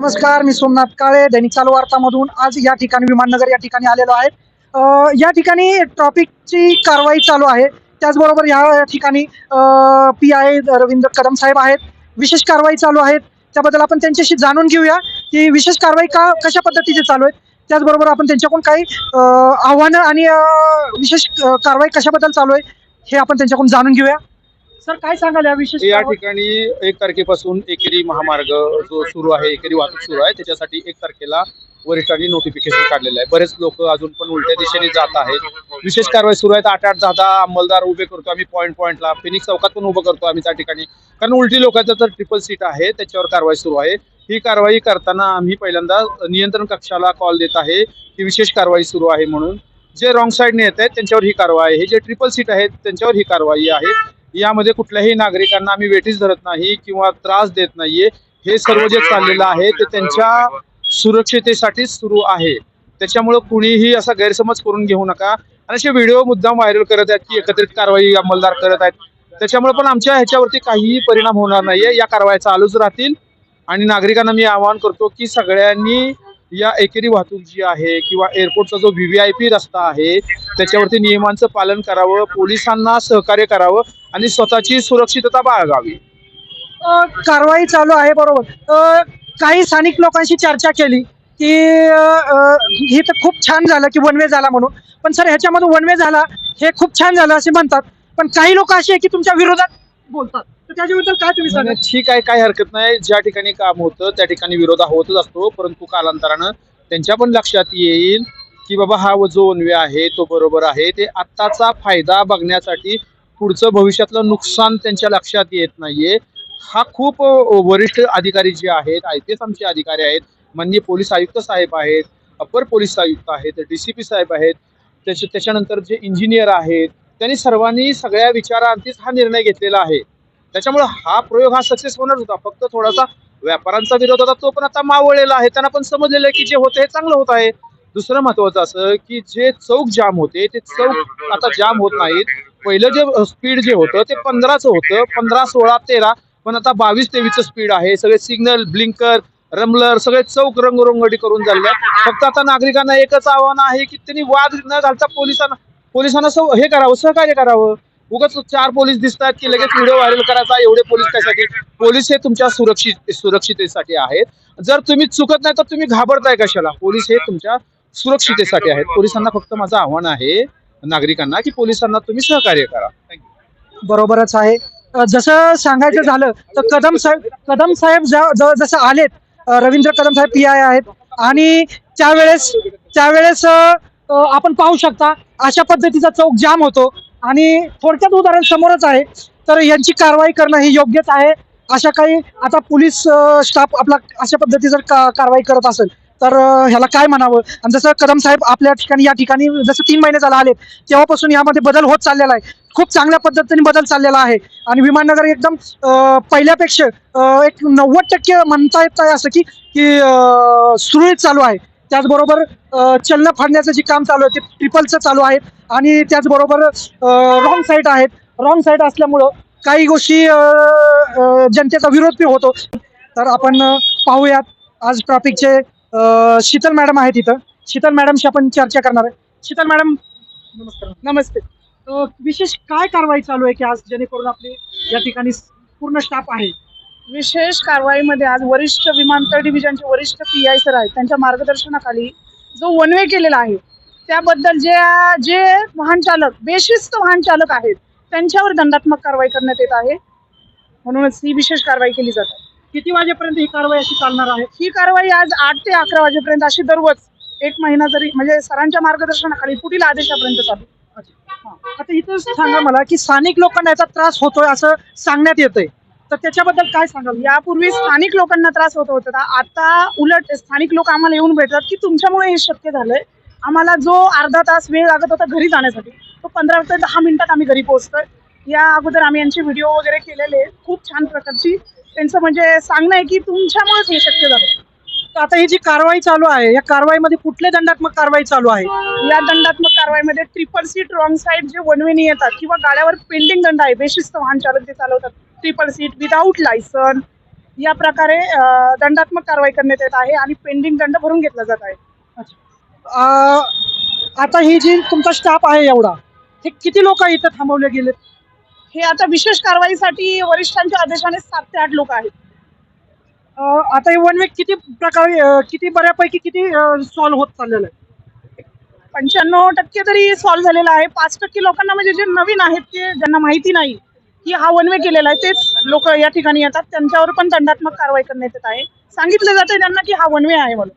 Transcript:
नमस्कार मी सोमनाथ काळे दैनिक चालू वार्तामधून. आज या ठिकाणी विमाननगर या ठिकाणी आलेलो आहे. या ठिकाणी ट्रॉफिकची कारवाई चालू आहे. त्याचबरोबर या ठिकाणी पी आय रवींद्र कदम साहेब आहेत. विशेष कारवाई चालू आहेत. त्याबद्दल आपण त्यांच्याशी जाणून घेऊया की विशेष कारवाई का कशा पद्धतीचे चालू आहेत त्याचबरोबर आपण त्यांच्याकडून काही आव्हानं आणि विशेष कारवाई कशाबद्दल चालू आहे हे आपण त्यांच्याकडून जाणून घेऊया. सर काय सांगाल या विशेष या ठिकाणी एक तारखेपासून एकेरी महामार्ग जो सुरू आहे एकेरी वाहतूक सुरू आहे त्याच्यासाठी एक तारखेला वरिष्ठांनी नोटिफिकेशन काढलेलं आहे. बरेच लोक अजून पण उलट्या दिशेने जात आहेत. विशेष कारवाई सुरू आहेत आठ आठ दहा दहा अंमलदार उभे करतो आम्ही पॉईंट पॉईंटला फिनिक्स चौकात पण उभं करतो आम्ही त्या ठिकाणी. कारण उलटी लोकांचं तर ट्रिपल सीट आहे त्याच्यावर कारवाई सुरू आहे. ही कारवाई करताना आम्ही पहिल्यांदा नियंत्रण कक्षाला कॉल देत आहे की विशेष कारवाई सुरू आहे म्हणून. जे रॉंग साईडने येत आहेत त्यांच्यावर ही कारवाई आहे. हे जे ट्रिपल सीट आहेत त्यांच्यावर ही कारवाई आहे. यामध्ये कुठल्याही नागरिकांना आम्ही वेठीस धरत नाही किंवा त्रास देत नाहीये. हे सर्व जे चाललेलं आहे ते त्यांच्या सुरक्षितेसाठीच सुरू आहे. त्याच्यामुळं कुणीही असा गैरसमज करून घेऊ नका. आणि असे व्हिडिओ मुद्दाम व्हायरल करत आहेत की एकत्रित कारवाई अंमलदार करत आहेत. त्याच्यामुळे पण आमच्या ह्याच्यावरती काहीही परिणाम होणार नाहीये. या कारवाया चालूच राहतील. आणि नागरिकांना मी आवाहन करतो की सगळ्यांनी या एकेरी वाहतूक जी आहे किंवा एअरपोर्टचा जो व्ही व्ही आय पी रस्ता आहे त्याच्यावरती नियमांचं पालन करावं पोलिसांना सहकार्य करावं आणि स्वतःची सुरक्षितता बाळगावी. कारवाई चालू आहे बरोबर. काही स्थानिक लोकांशी चर्चा केली की हे तर खूप छान झालं की वन वे झाला म्हणून. पण सर ह्याच्यामधून वन वे झाला हे खूप छान झालं असे म्हणतात. पण काही लोक असे आहे की तुमच्या विरोधात बोलतात. त्याच्याबद्दल काय तुम्ही सांगा? नाही, ठीक आहे काही हरकत नाही. ज्या ठिकाणी काम होतं त्या ठिकाणी विरोध हा होतच असतो. परंतु कालांतरानं त्यांच्या पण लक्षात येईल की बाबा हा जो वनवे आहे तो बरोबर आहे. ते आत्ताचा फायदा बघण्यासाठी पुढचं भविष्यातलं नुकसान त्यांच्या लक्षात येत नाहीये. हा खूप अ, वरिष्ठ अधिकारी जे आहेत आय पी एस आमचे अधिकारी आहेत माननीय पोलीस आयुक्त साहेब आहेत अपर पोलीस आयुक्त आहेत डी सी पी साहेब आहेत त्याच्या त्याच्यानंतर जे इंजिनियर आहेत त्यांनी सर्वांनी सगळ्या विचारांतीच हा निर्णय घेतलेला आहे. त्याच्यामुळे हा प्रयोग हा सक्सेस होणार होता. फक्त थोडासा व्यापाऱ्यांचा विरोध होता तो पण आता मावळलेला आहे. त्यांना पण समजलेलं आहे की जे होतं हे चांगलं होत आहे. दुसरं महत्वाचं असं की जे चौक जाम होते ते चौक आता जाम होत नाहीत. पहिलं जे स्पीड जे होतं ते पंधराचं होतं. पंधरा सोळा तेरा पण आता बावीस तेवीसचं स्पीड आहे. सगळे सिग्नल ब्लिंकर रमलर सगळे चौक रंगरोंगडी करून झाले फक्त आता नागरिकांना एकच आव्हान आहे की त्यांनी वाद न घालता पोलिसांना पोलिसांना हे करावं सहकार्य करावं. उगाच चार पोलीस दिसतात की लगेच व्हिडिओ व्हायरल करायचा एवढे पोलीस कशासाठी पोलीस हे तुमच्या सुरक्षित सुरक्षितेसाठी आहेत. जर तुम्ही चुकत नाही तर तुम्ही घाबरताय कशाला? पोलीस हे तुमच्या सुरक्षितेसाठी आहेत. पोलिसांना फक्त माझं आव्हान आहे नागरिकांना की पोलिसांना तुम्ही सहकार्य करा. थँक्यू बरोबरच आहे. जसं सांगायचं झालं तर कदम साहेब कदम साहेब जसं आलेत रवींद्र कदम साहेब पी आय आहेत. आणि त्यावेळेस त्यावेळेस आपण पाहू शकता अशा पद्धतीचा चौक जाम होतो. आणि थोडक्यात उदाहरण समोरच आहे. तर यांची कारवाई करणं ही योग्यच आहे. अशा काही आता पोलीस स्टाफ आपला अशा पद्धती जर का कारवाई करत असेल तर ह्याला काय म्हणावं? आणि जसं कदम साहेब आपल्या ठिकाणी या ठिकाणी जसं तीन महिने झाला आले तेव्हापासून यामध्ये बदल होत चाललेला आहे. खूप चांगल्या पद्धतीने बदल चाललेला आहे. आणि विमाननगर एकदम पहिल्यापेक्षा एक नव्वद टक्के म्हणता येत आहे असं की की सुरळीत चालू आहे. त्याचबरोबर चलनं फाडण्याचं जे काम चालू आहे ते ट्रिपलचं चालू आहे. आणि त्याचबरोबर रॉंग साईड आहेत. रॉंग साईड असल्यामुळं काही गोष्टी जनतेचा विरोध बी होतो. तर आपण पाहूयात. आज ट्रॉफिकचे शीतल मॅडम आहेत इथं. शीतल मॅडमशी आपण चर्चा करणार आहे. शीतल मॅडम नमस्कार. नमस्ते. विशेष काय कारवाई चालू आहे की आज जेणेकरून आपली या ठिकाणी पूर्ण स्टाफ आहे? विशेष कारवाईमध्ये आज वरिष्ठ विमानतळ डिव्हिजनचे वरिष्ठ पी आय सर आहेत. त्यांच्या मार्गदर्शनाखाली जो वनवे केलेला आहे त्याबद्दल जे जे वाहन चालक बेशिस्त वाहन चालक आहेत त्यांच्यावर दंडात्मक कारवाई करण्यात येत आहे. म्हणूनच ही विशेष कारवाई केली जाते किती वाजेपर्यंत ही कारवाई अशी चालणार आहे? ही कारवाई आज आठ ते अकरा वाजेपर्यंत अशी दररोज एक महिना जरी म्हणजे सरांच्या मार्गदर्शनाखाली पुढील आदेशापर्यंत चालू. आता इथं सांगा मला की स्थानिक लोकांना याचा त्रास होतोय असं सांगण्यात येतंय. तर त्याच्याबद्दल काय सांगाल? यापूर्वी स्थानिक लोकांना त्रास होत होता. आता उलट स्थानिक लोक आम्हाला येऊन भेटतात की तुमच्यामुळे हे शक्य झालंय. आम्हाला जो अर्धा तास वेळ लागत होता घरी जाण्यासाठी तो पंधरा ते दहा मिनिटात आम्ही घरी पोहोचतोय. या अगोदर आम्ही यांचे व्हिडिओ वगैरे केलेले. खूप छान प्रकारची त्यांचं म्हणजे सांगणं आहे की तुमच्यामुळेच हे शक्य झालं तर आता ही जी कारवाई चालू आहे या कारवाईमध्ये कुठले दंडात्मक कारवाई चालू आहे? या दंडात्मक कारवाईमध्ये ट्रिपल सीट रॉंग साईड जे वनवेनी येतात किंवा गाड्यावर पेंडिंग दंड आहे बेशिस्त वाहन चालक जे चालवतात ट्रिपल सीट विदाऊट लायसन या प्रकारे दंडात्मक कारवाई करण्यात येत आहे आणि पेंडिंग दंड भरून घेतला जात आहे. आता ही जी तुमचा स्टाफ आहे एवढा हे किती लोक इथं थांबवले गेले हे आता विशेष कारवाईसाठी वरिष्ठांच्या आदेशाने सात ते आठ लोक आहेत. आता हे वन वे किती प्रकारे किती बऱ्यापैकी किती सॉल्व्ह होत चाललेलं आहे? पंच्याण्णव टक्के तरी सॉल्व्ह झालेला आहे. पाच टक्के लोकांना म्हणजे जे नवीन आहेत ते ज्यांना माहिती नाही की हा वनवे केलेला आहे. तेच लोक या ठिकाणी येतात. त्यांच्यावर पण दंडात्मक कारवाई करण्यात येत आहे. सांगितलं जाते त्यांना की हा वनवे आहे म्हणून.